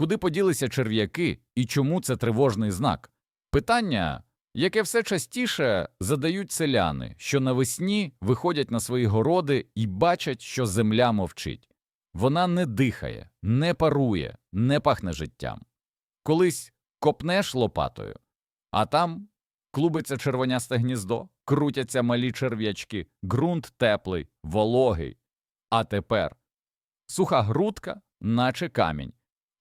Куди поділися черв'яки і чому це тривожний знак? Питання, яке все частіше задають селяни, що навесні виходять на свої городи і бачать, що земля мовчить. Вона не дихає, не парує, не пахне життям. Колись копнеш лопатою, а там клубиться червонясте гніздо, крутяться малі черв'ячки, ґрунт теплий, вологий. А тепер суха грудка, наче камінь,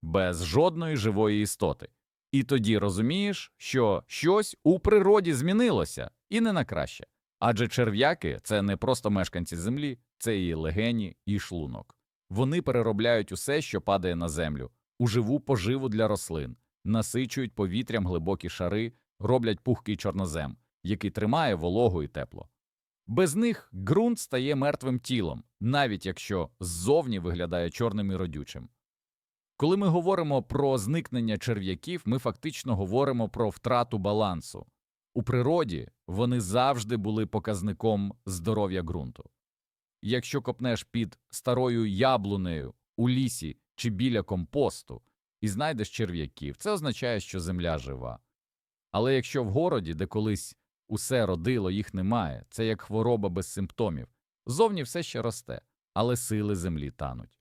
без жодної живої істоти. І тоді розумієш, що щось у природі змінилося, і не на краще. Адже черв'яки це не просто мешканці землі, це і легені, і шлунок. Вони переробляють усе, що падає на землю, у живу поживу для рослин, насичують повітрям глибокі шари, роблять пухкий чорнозем, який тримає вологу і тепло. Без них ґрунт стає мертвим тілом, навіть якщо ззовні виглядає чорним і родючим. Коли ми говоримо про зникнення черв'яків, ми фактично говоримо про втрату балансу. У природі вони завжди були показником здоров'я ґрунту. Якщо копнеш під старою яблунею у лісі чи біля компосту і знайдеш черв'яків, це означає, що земля жива. Але якщо в городі, де колись усе родило, їх немає, це як хвороба без симптомів. Зовні все ще росте, але сили землі тануть.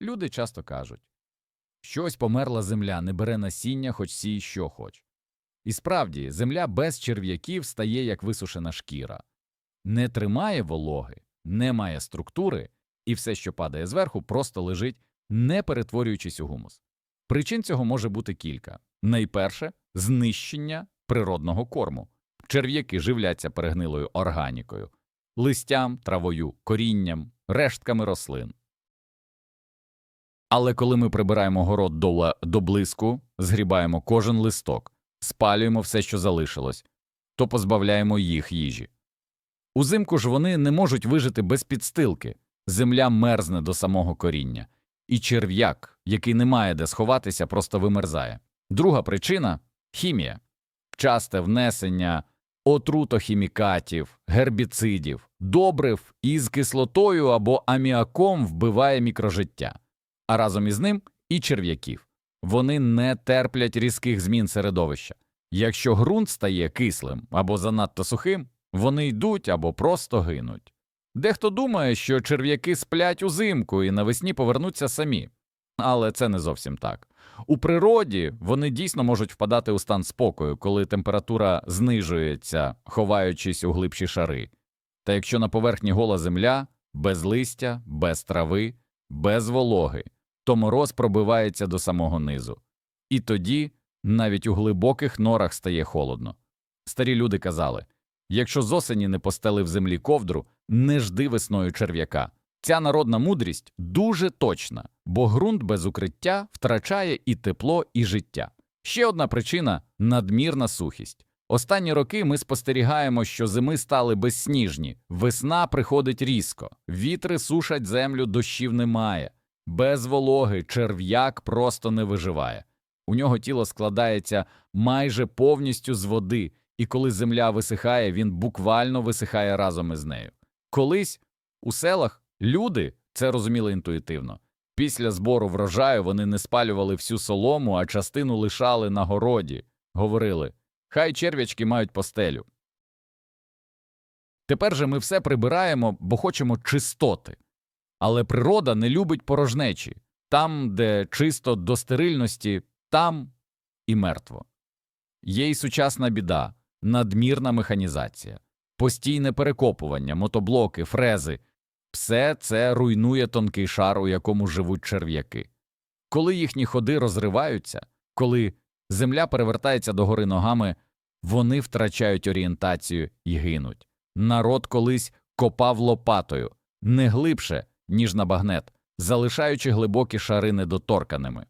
Люди часто кажуть щось померла земля, не бере насіння, хоч сій що хоч. І справді, земля без черв'яків стає як висушена шкіра, не тримає вологи, не має структури, і все, що падає зверху, просто лежить, не перетворюючись у гумус. Причин цього може бути кілька. Найперше знищення природного корму. Черв'яки живляться перегнилою органікою, листям, травою, корінням, рештками рослин. Але коли ми прибираємо город до, до блиску, згрібаємо кожен листок, спалюємо все, що залишилось, то позбавляємо їх їжі. Узимку ж вони не можуть вижити без підстилки, земля мерзне до самого коріння, і черв'як, який не має де сховатися, просто вимерзає. Друга причина хімія, часте внесення отрутохімікатів, гербіцидів, добрив із кислотою або аміаком вбиває мікрожиття, а разом із ним і черв'яків. Вони не терплять різких змін середовища. Якщо ґрунт стає кислим або занадто сухим, вони йдуть або просто гинуть. Дехто думає, що черв'яки сплять узимку і навесні повернуться самі, але це не зовсім так. У природі вони дійсно можуть впадати у стан спокою, коли температура знижується, ховаючись у глибші шари. Та якщо на поверхні гола земля, без листя, без трави, без вологи, то мороз пробивається до самого низу. І тоді навіть у глибоких норах стає холодно. Старі люди казали якщо з осені не постелив землі ковдру, не жди весною черв'яка. Ця народна мудрість дуже точна, бо ґрунт без укриття втрачає і тепло, і життя. Ще одна причина надмірна сухість. Останні роки ми спостерігаємо, що зими стали безсніжні, весна приходить різко, вітри сушать землю, дощів немає, без вологи черв'як просто не виживає. У нього тіло складається майже повністю з води, і коли земля висихає, він буквально висихає разом із нею. Колись у селах люди це розуміли інтуїтивно. Після збору врожаю вони не спалювали всю солому, а частину лишали на городі. Говорили хай черв'ячки мають постелю. Тепер же ми все прибираємо, бо хочемо чистоти. Але природа не любить порожнечі там, де чисто до стерильності, там і мертво. Є й сучасна біда, надмірна механізація, постійне перекопування, мотоблоки, фрези все це руйнує тонкий шар, у якому живуть черв'яки. Коли їхні ходи розриваються, коли земля перевертається догори ногами, вони втрачають орієнтацію і гинуть. Народ колись копав лопатою не глибше, ніж на багнет, залишаючи глибокі шари недоторканими.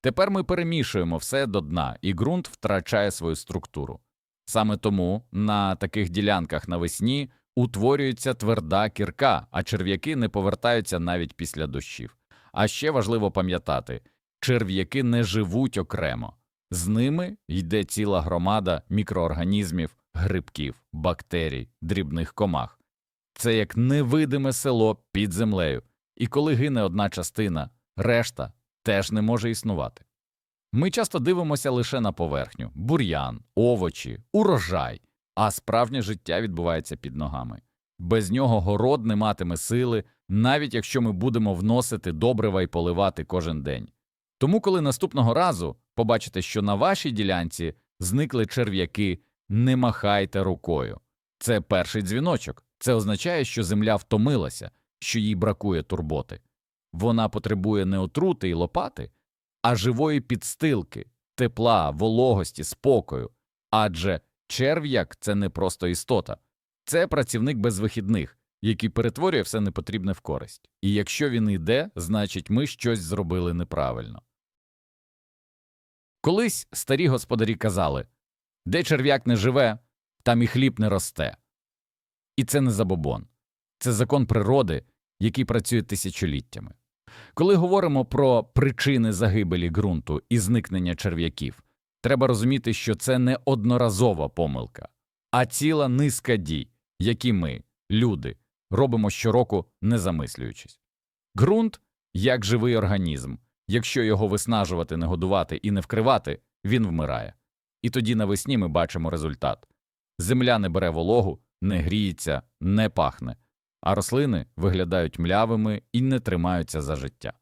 Тепер ми перемішуємо все до дна, і ґрунт втрачає свою структуру. Саме тому на таких ділянках навесні утворюється тверда кірка, а черв'яки не повертаються навіть після дощів. А ще важливо пам'ятати черв'яки не живуть окремо, з ними йде ціла громада мікроорганізмів, грибків, бактерій, дрібних комах. Це як невидиме село під землею, і коли гине одна частина, решта теж не може існувати. Ми часто дивимося лише на поверхню бур'ян, овочі, урожай, а справжнє життя відбувається під ногами. Без нього город не матиме сили, навіть якщо ми будемо вносити добрива і поливати кожен день. Тому, коли наступного разу побачите, що на вашій ділянці зникли черв'яки, не махайте рукою. Це перший дзвіночок. Це означає, що земля втомилася, що їй бракує турботи. Вона потребує не отрути і лопати, а живої підстилки, тепла, вологості, спокою. Адже черв'як це не просто істота, це працівник без вихідних, який перетворює все непотрібне в користь. І якщо він йде, значить ми щось зробили неправильно. Колись старі господарі казали де черв'як не живе, там і хліб не росте. І це не забобон, це закон природи, який працює тисячоліттями. Коли говоримо про причини загибелі ґрунту і зникнення черв'яків, треба розуміти, що це не одноразова помилка, а ціла низка дій, які ми, люди, робимо щороку, не замислюючись. Ґрунт як живий організм. Якщо його виснажувати, не годувати і не вкривати, він вмирає. І тоді навесні ми бачимо результат. Земля не бере вологу, не гріється, не пахне, а рослини виглядають млявими і не тримаються за життя.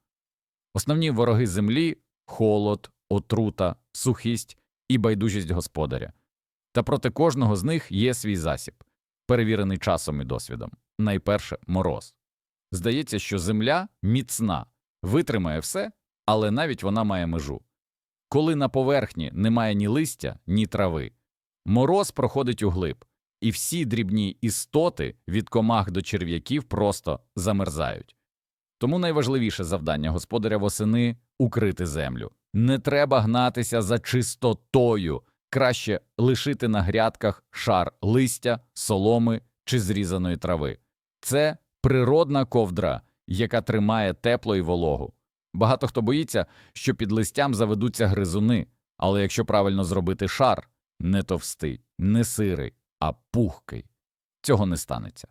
Основні вороги землі холод, отрута, сухість і байдужість господаря. Та проти кожного з них є свій засіб, перевірений часом і досвідом. Найперше мороз. Здається, що земля міцна, витримає все, але навіть вона має межу. Коли на поверхні немає ні листя, ні трави, мороз проходить углиб, і всі дрібні істоти від комах до черв'яків просто замерзають. Тому найважливіше завдання господаря восени укрити землю. Не треба гнатися за чистотою, краще лишити на грядках шар листя, соломи чи зрізаної трави. Це природна ковдра, яка тримає тепло і вологу. Багато хто боїться, що під листям заведуться гризуни, але якщо правильно зробити шар, не товстий, не сирий, а пухкий, цього не станеться.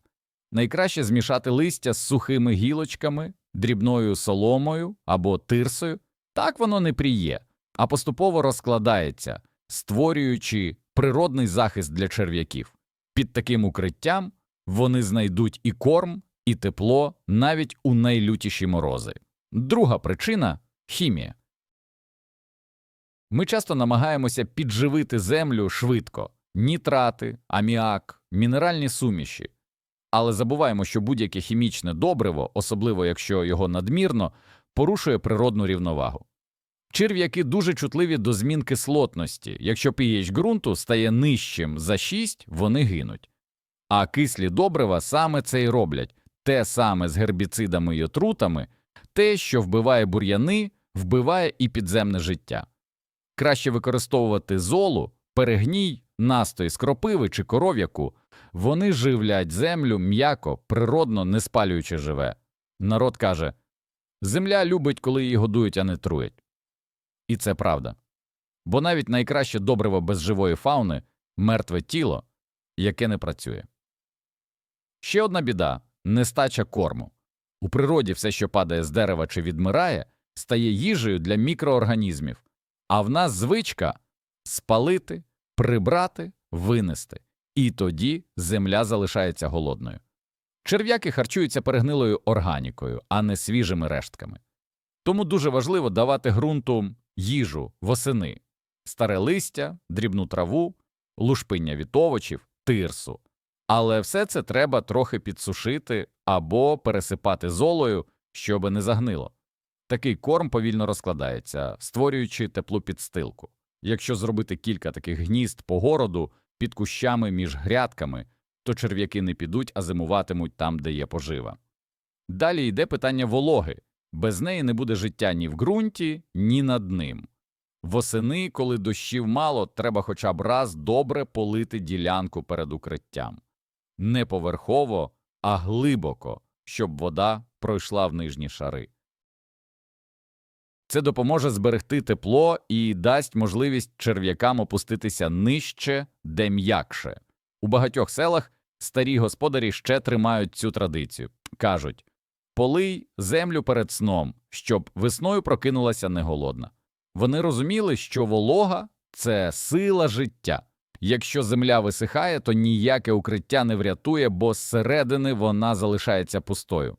Найкраще змішати листя з сухими гілочками, дрібною соломою або тирсою, так воно не пріє, а поступово розкладається, створюючи природний захист для черв'яків. Під таким укриттям вони знайдуть і корм, і тепло навіть у найлютіші морози. Друга причина хімія. Ми часто намагаємося підживити землю швидко нітрати, аміак, мінеральні суміші, але забуваємо, що будь-яке хімічне добриво, особливо якщо його надмірно, порушує природну рівновагу. Черв'яки дуже чутливі до змін кислотності. Якщо pH ґрунту стає нижчим за 6, вони гинуть. А кислі добрива саме це й роблять те саме з гербіцидами й отрутами, те, що вбиває бур'яни, вбиває і підземне життя. Краще використовувати золу, перегній, настой з кропиви чи коров'яку, вони живлять землю м'яко, природно не спалюючи живе. Народ каже земля любить, коли її годують, а не труять. І це правда. Бо навіть найкраще добриво без живої фауни мертве тіло, яке не працює. Ще одна біда нестача корму. У природі все, що падає з дерева чи відмирає, стає їжею для мікроорганізмів, а в нас звичка спалити, прибрати, винести, і тоді земля залишається голодною. Черв'яки харчуються перегнилою органікою, а не свіжими рештками. Тому дуже важливо давати ґрунту їжу восени, старе листя, дрібну траву, лушпиння від овочів, тирсу. Але все це треба трохи підсушити або пересипати золою, щоби не загнило. Такий корм повільно розкладається, створюючи теплу підстилку. Якщо зробити кілька таких гнізд по городу під кущами між грядками, то черв'яки не підуть, а зимуватимуть там, де є пожива. Далі йде питання вологи без неї не буде життя ні в ґрунті, ні над ним. Восени, коли дощів мало, треба хоча б раз добре полити ділянку перед укриттям не поверхово, а глибоко, щоб вода пройшла в нижні шари. Це допоможе зберегти тепло і дасть можливість черв'якам опуститися нижче, де м'якше. У багатьох селах старі господарі ще тримають цю традицію. Кажуть полий землю перед сном, щоб весною прокинулася неголодна. Вони розуміли, що волога це сила життя. Якщо земля висихає, то ніяке укриття не врятує, бо зсередини вона залишається пустою.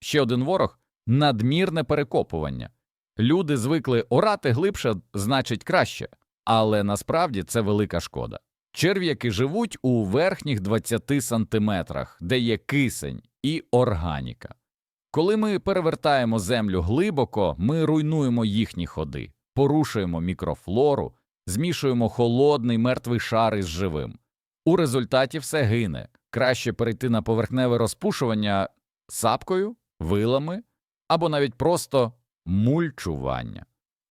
Ще один ворог надмірне перекопування. Люди звикли орати глибше, значить краще, але насправді це велика шкода. Черв'яки живуть у верхніх 20 сантиметрах, де є кисень і органіка. Коли ми перевертаємо землю глибоко, ми руйнуємо їхні ходи, порушуємо мікрофлору, змішуємо холодний мертвий шар із живим. У результаті все гине. Краще перейти на поверхневе розпушування сапкою, вилами або навіть просто мульчування.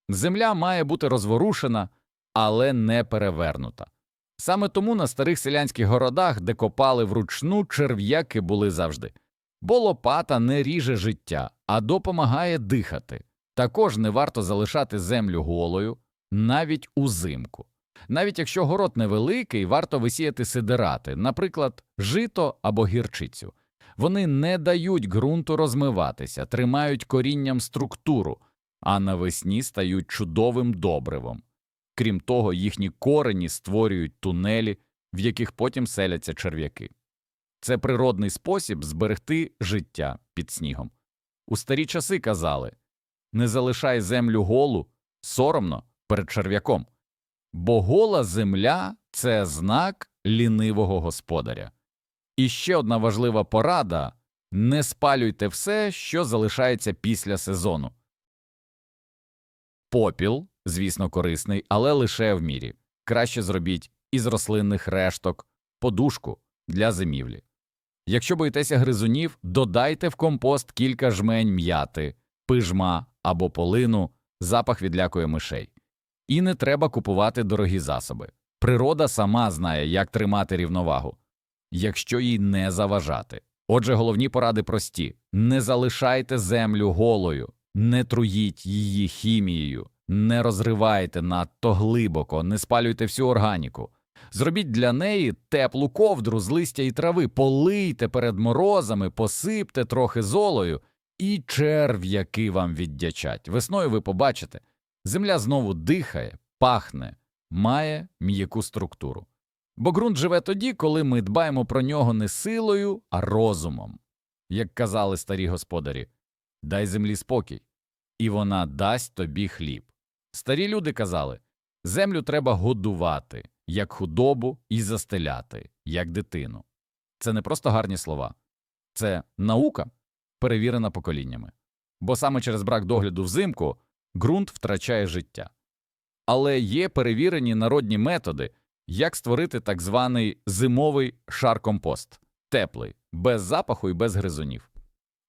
Земля має бути розворушена, але не перевернута. Саме тому на старих селянських городах, де копали вручну, черв'яки були завжди. Бо лопата не ріже життя, а допомагає дихати. Також не варто залишати землю голою, навіть узимку. Навіть якщо город невеликий, варто висіяти сидирати, наприклад, жито або гірчицю. Вони не дають ґрунту розмиватися, тримають корінням структуру, а навесні стають чудовим добривом. Крім того, їхні корені створюють тунелі, в яких потім селяться черв'яки. Це природний спосіб зберегти життя під снігом. У старі часи казали не залишай землю голу, соромно перед черв'яком, бо гола земля це знак лінивого господаря. І ще одна важлива порада не спалюйте все, що залишається після сезону. Попіл, звісно, корисний, але лише в мірі. Краще зробіть із рослинних решток подушку для зимівлі. Якщо боїтеся гризунів, додайте в компост кілька жмень м'яти, пижма або полину, запах відлякує мишей. І не треба купувати дорогі засоби. Природа сама знає, як тримати рівновагу, якщо їй не заважати. Отже, головні поради прості: не залишайте землю голою, не труїть її хімією, не розривайте надто глибоко, не спалюйте всю органіку. Зробіть для неї теплу ковдру з листя і трави, полийте перед морозами, посипте трохи золою, і черв'яки вам віддячать. Весною ви побачите, земля знову дихає, пахне, має м'яку структуру. Бо ґрунт живе тоді, коли ми дбаємо про нього не силою, а розумом. Як казали старі господарі, дай землі спокій, і вона дасть тобі хліб. Старі люди казали землю треба годувати, як худобу, і застеляти, як дитину. Це не просто гарні слова, це наука, перевірена поколіннями. Бо саме через брак догляду взимку ґрунт втрачає життя. Але є перевірені народні методи, як створити так званий зимовий шар-компост теплий, без запаху і без гризунів.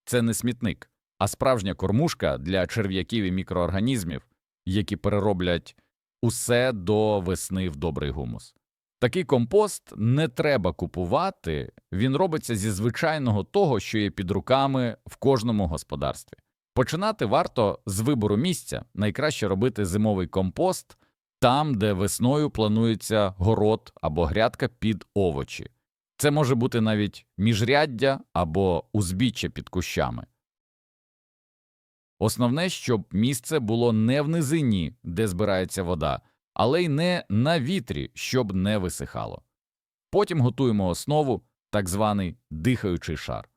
Це не смітник, а справжня кормушка для черв'яків і мікроорганізмів, які перероблять усе до весни в добрий гумус. Такий компост не треба купувати, він робиться зі звичайного того, що є під руками в кожному господарстві. Починати варто з вибору місця, найкраще робити зимовий компост там, де весною планується город або грядка під овочі. Це може бути навіть міжряддя або узбіччя під кущами. Основне, щоб місце було не в низині, де збирається вода, але й не на вітрі, щоб не висихало. Потім готуємо основу, так званий дихаючий шар.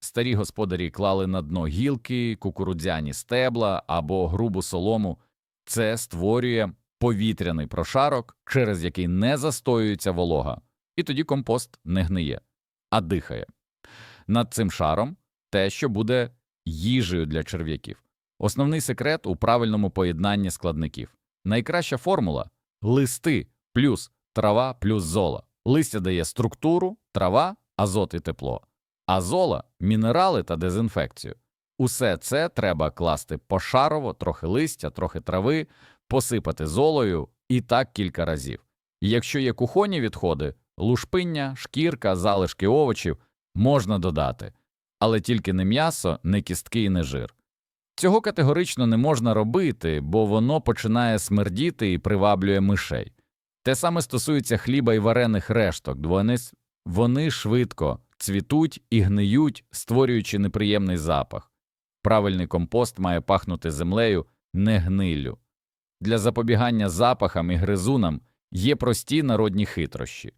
Старі господарі клали на дно гілки, кукурудзяні стебла або грубу солому. Це створює повітряний прошарок, через який не застоюється волога, і тоді компост не гниє, а дихає. Над цим шаром те, що буде їжею для черв'яків. Основний секрет у правильному поєднанні складників. Найкраща формула листи плюс трава плюс зола. Листя дає структуру, трава, азот і тепло, а зола мінерали та дезінфекцію. Усе це треба класти пошарово, трохи листя, трохи трави, посипати золою і так кілька разів. Якщо є кухонні відходи, лушпиння, шкірка, залишки овочів можна додати, але тільки не м'ясо, не кістки і не жир. Цього категорично не можна робити, бо воно починає смердіти і приваблює мишей. Те саме стосується хліба і варених решток, вони, швидко цвітуть і гниють, створюючи неприємний запах. Правильний компост має пахнути землею, не гниллю. Для запобігання запахам і гризунам є прості народні хитрощі.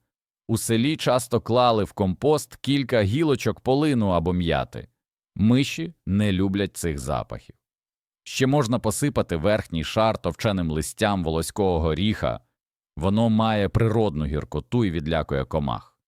У селі часто клали в компост кілька гілочок полину або м'яти. Миші не люблять цих запахів. Ще можна посипати верхній шар товченим листям волоського горіха, воно має природну гіркоту і відлякує комах.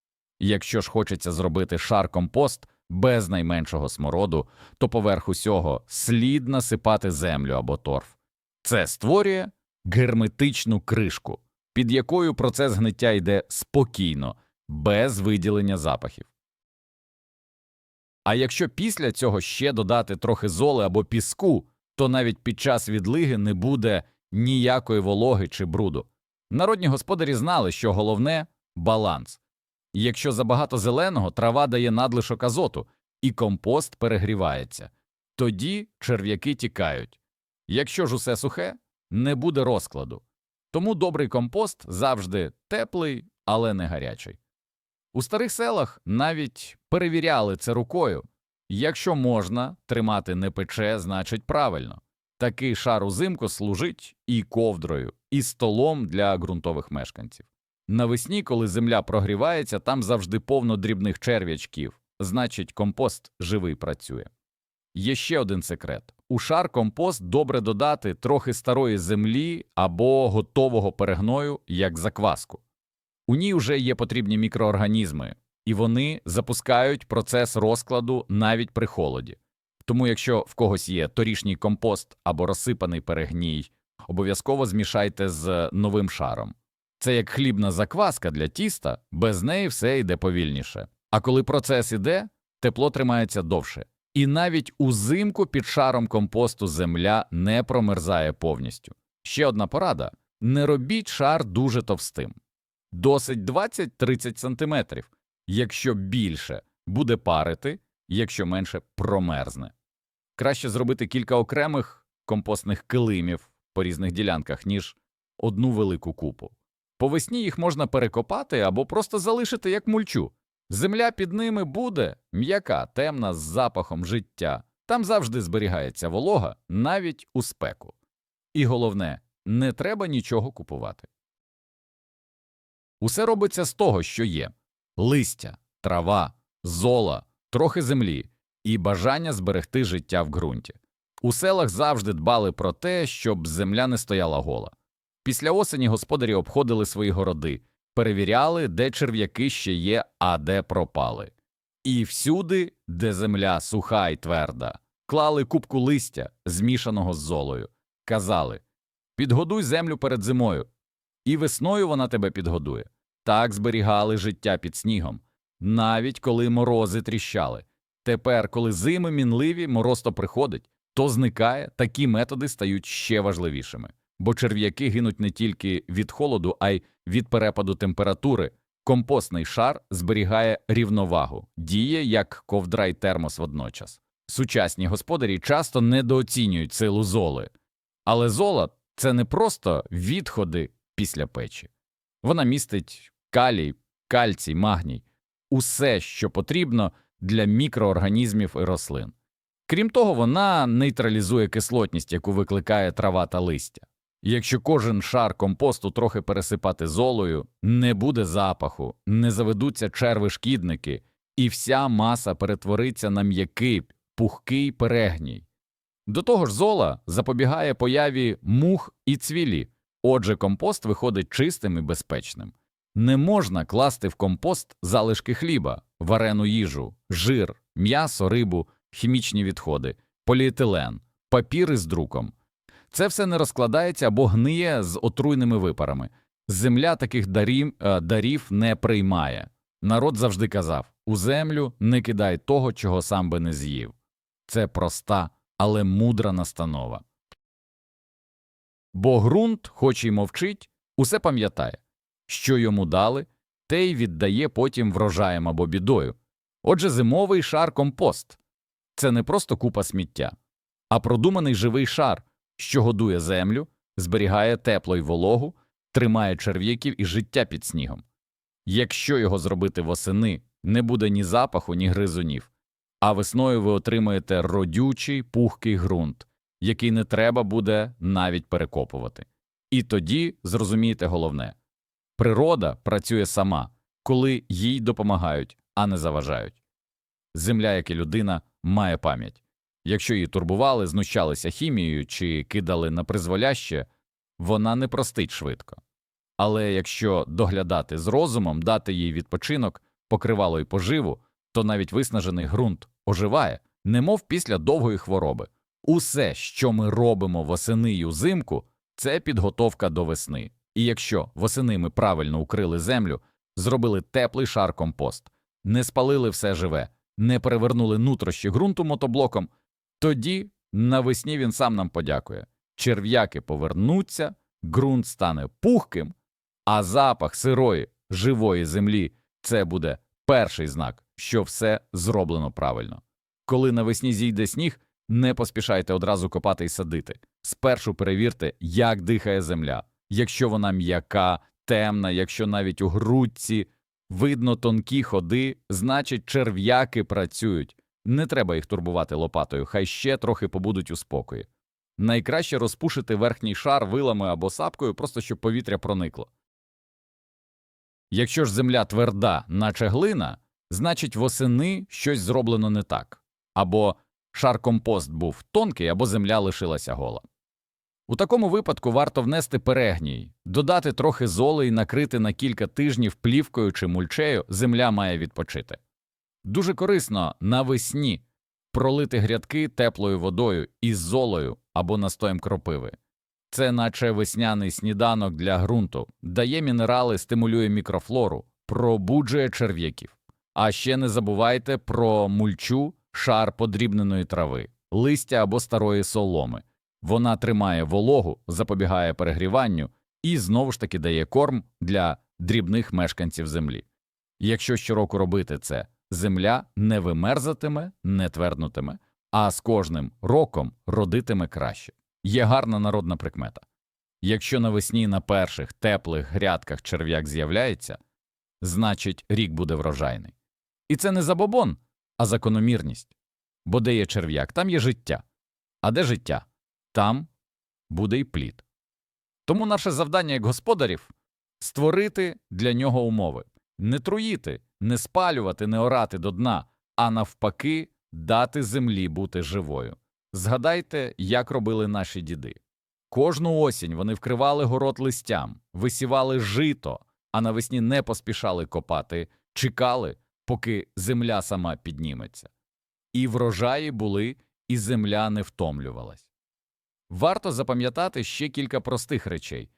Якщо ж хочеться зробити шар компост без найменшого смороду, то поверх усього слід насипати землю або торф. Це створює герметичну кришку, під якою процес гниття йде спокійно, без виділення запахів. А якщо після цього ще додати трохи золи або піску, то навіть під час відлиги не буде ніякої вологи чи бруду. Народні господарі знали, що головне баланс. Якщо забагато зеленого, трава дає надлишок азоту, і компост перегрівається. Тоді черв'яки тікають. Якщо ж усе сухе, не буде розкладу. Тому добрий компост завжди теплий, але не гарячий. У старих селах навіть перевіряли це рукою. Якщо можна, тримати не пече, значить правильно. Такий шар узимку служить і ковдрою, і столом для ґрунтових мешканців. Навесні, коли земля прогрівається, там завжди повно дрібних черв'ячків, значить, компост живий працює. Є ще один секрет: у шар компост добре додати трохи старої землі або готового перегною, як закваску. У ній вже є потрібні мікроорганізми, і вони запускають процес розкладу навіть при холоді. Тому, якщо в когось є торішній компост або розсипаний перегній, обов'язково змішайте з новим шаром. Це як хлібна закваска для тіста, без неї все йде повільніше. А коли процес іде, тепло тримається довше. І навіть узимку під шаром компосту земля не промерзає повністю. Ще одна порада не робіть шар дуже товстим. Досить 20-30 см. Якщо більше буде парити, якщо менше промерзне. Краще зробити кілька окремих компостних килимів по різних ділянках, ніж одну велику купу. По весні їх можна перекопати або просто залишити як мульчу. Земля під ними буде м'яка, темна з запахом життя. Там завжди зберігається волога, навіть у спеку. І головне, не треба нічого купувати. Усе робиться з того, що є листя, трава, зола, трохи землі і бажання зберегти життя в ґрунті. У селах завжди дбали про те, щоб земля не стояла гола. Після осені господарі обходили свої городи, перевіряли, де черв'яки ще є, а де пропали. І всюди, де земля суха й тверда, клали купку листя, змішаного з золою, казали підгодуй землю перед зимою, і весною вона тебе підгодує. Так зберігали життя під снігом, навіть коли морози тріщали. Тепер, коли зими мінливі, мороз то приходить, то зникає, такі методи стають ще важливішими, бо черв'яки гинуть не тільки від холоду, а й від перепаду температури. Компостний шар зберігає рівновагу, діє як ковдра й термос водночас. Сучасні господарі часто недооцінюють силу золи, але зола це не просто відходи після печі. Вона містить калій, кальцій, магній, усе, що потрібно для мікроорганізмів і рослин. Крім того, вона нейтралізує кислотність, яку викликає трава та листя. Якщо кожен шар компосту трохи пересипати золою, не буде запаху, не заведуться черви-шкідники, і вся маса перетвориться на м'який, пухкий перегній. До того ж, зола запобігає появі мух і цвілі, отже, компост виходить чистим і безпечним. Не можна класти в компост залишки хліба, варену їжу, жир, м'ясо, рибу, хімічні відходи, поліетилен, папір із друком. Це все не розкладається або гниє з отруйними випарами. Земля таких дарів, е, дарів не приймає. Народ завжди казав у землю не кидай того, чого сам би не з'їв. Це проста, але мудра настанова. Бо ґрунт, хоч і мовчить, усе пам'ятає, що йому дали, те й віддає потім врожаєм або бідою. Отже, зимовий шар компост це не просто купа сміття, а продуманий живий шар, що годує землю, зберігає тепло й вологу, тримає черв'яків і життя під снігом. Якщо його зробити восени не буде ні запаху, ні гризунів. А весною ви отримаєте родючий, пухкий ґрунт, який не треба буде навіть перекопувати. І тоді зрозумієте головне природа працює сама, коли їй допомагають, а не заважають. Земля, як і людина, має пам'ять. Якщо її турбували, знущалися хімією чи кидали на призволяще, вона не простить швидко. Але якщо доглядати з розумом, дати їй відпочинок, покривало й поживу, то навіть виснажений ґрунт оживає, немов після довгої хвороби. Усе, що ми робимо восени й узимку, це підготовка до весни. І якщо восени ми правильно укрили землю, зробили теплий шар компост, не спалили все живе, не перевернули нутрощі ґрунту мотоблоком, тоді навесні він сам нам подякує. Черв'яки повернуться, ґрунт стане пухким, а запах сирої, живої землі це буде перший знак, що все зроблено правильно. Коли навесні зійде сніг, не поспішайте одразу копати і садити. Спершу перевірте, як дихає земля. Якщо вона м'яка, темна, якщо навіть у грудці видно тонкі ходи, значить черв'яки працюють. Не треба їх турбувати лопатою, хай ще трохи побудуть у спокої. Найкраще розпушити верхній шар вилами або сапкою, просто щоб повітря проникло. Якщо ж земля тверда, наче глина, значить восени щось зроблено не так, або шар компост був тонкий, або земля лишилася гола. У такому випадку варто внести перегній, додати трохи золи і накрити на кілька тижнів плівкою чи мульчею, земля має відпочити. Дуже корисно навесні пролити грядки теплою водою із золою або настоєм кропиви. Це наче весняний сніданок для ґрунту, дає мінерали, стимулює мікрофлору, пробуджує черв'яків. А ще не забувайте про мульчу, шар подрібненої трави, листя або старої соломи. Вона тримає вологу, запобігає перегріванню і знову ж таки дає корм для дрібних мешканців землі. Якщо щороку робити це, земля не вимерзатиме, не тверднутиме, а з кожним роком родитиме краще. Є гарна народна прикмета. Якщо навесні на перших теплих грядках черв'як з'являється, значить рік буде врожайний. І це не забобон, а закономірність. Бо де є черв'як, там є життя. А де життя? Там буде й плід. Тому наше завдання як господарів створити для нього умови, не труїти, не спалювати, не орати до дна, а навпаки, дати землі бути живою. Згадайте, як робили наші діди. Кожну осінь вони вкривали город листям, висівали жито, а навесні не поспішали копати, чекали, поки земля сама підніметься. І врожаї були, і земля не втомлювалась. Варто запам'ятати ще кілька простих речей.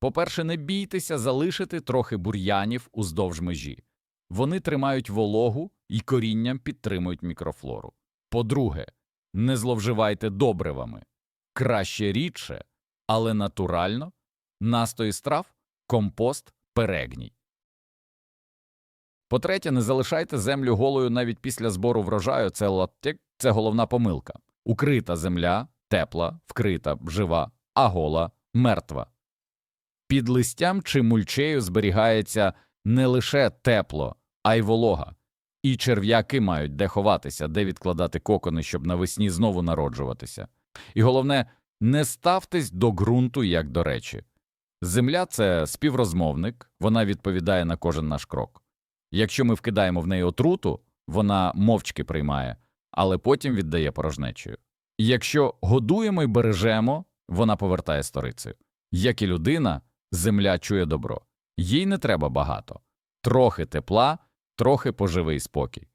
По-перше, не бійтеся залишити трохи бур'янів уздовж межі. Вони тримають вологу і корінням підтримують мікрофлору. По-друге, не зловживайте добривами. Краще рідше, але натурально, настої страв, компост, перегній. По-третє, не залишайте землю голою навіть після збору врожаю, це, латтек, це головна помилка. Укрита земля, тепла, вкрита, жива, а гола мертва. Під листям чи мульчею зберігається не лише тепло, а й волога. І черв'яки мають де ховатися, де відкладати кокони, щоб навесні знову народжуватися. І головне, не ставтесь до ґрунту як до речі. Земля це співрозмовник, вона відповідає на кожен наш крок. Якщо ми вкидаємо в неї отруту, вона мовчки приймає, але потім віддає порожнечею. Якщо годуємо і бережемо, вона повертає сторицею. Як і людина, земля чує добро. Їй не треба багато, трохи тепла, трохи поживий спокій.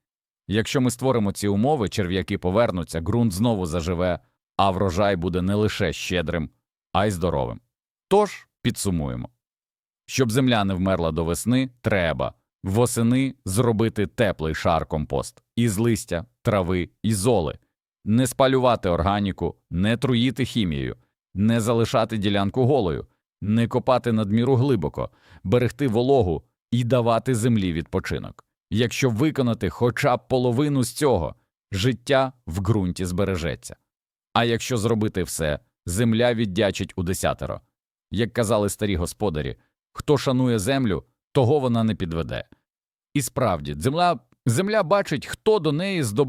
Якщо ми створимо ці умови, черв'яки повернуться, ґрунт знову заживе, а врожай буде не лише щедрим, а й здоровим. Тож підсумуємо щоб земля не вмерла до весни, треба восени зробити теплий шар компост із листя, трави і золи, не спалювати органіку, не труїти хімією, не залишати ділянку голою, не копати надміру глибоко, берегти вологу і давати землі відпочинок. Якщо виконати хоча б половину з цього, життя в ґрунті збережеться. А якщо зробити все, земля віддячить у десятеро. Як казали старі господарі, хто шанує землю, того вона не підведе. І справді, земля Земля бачить, хто до неї з добром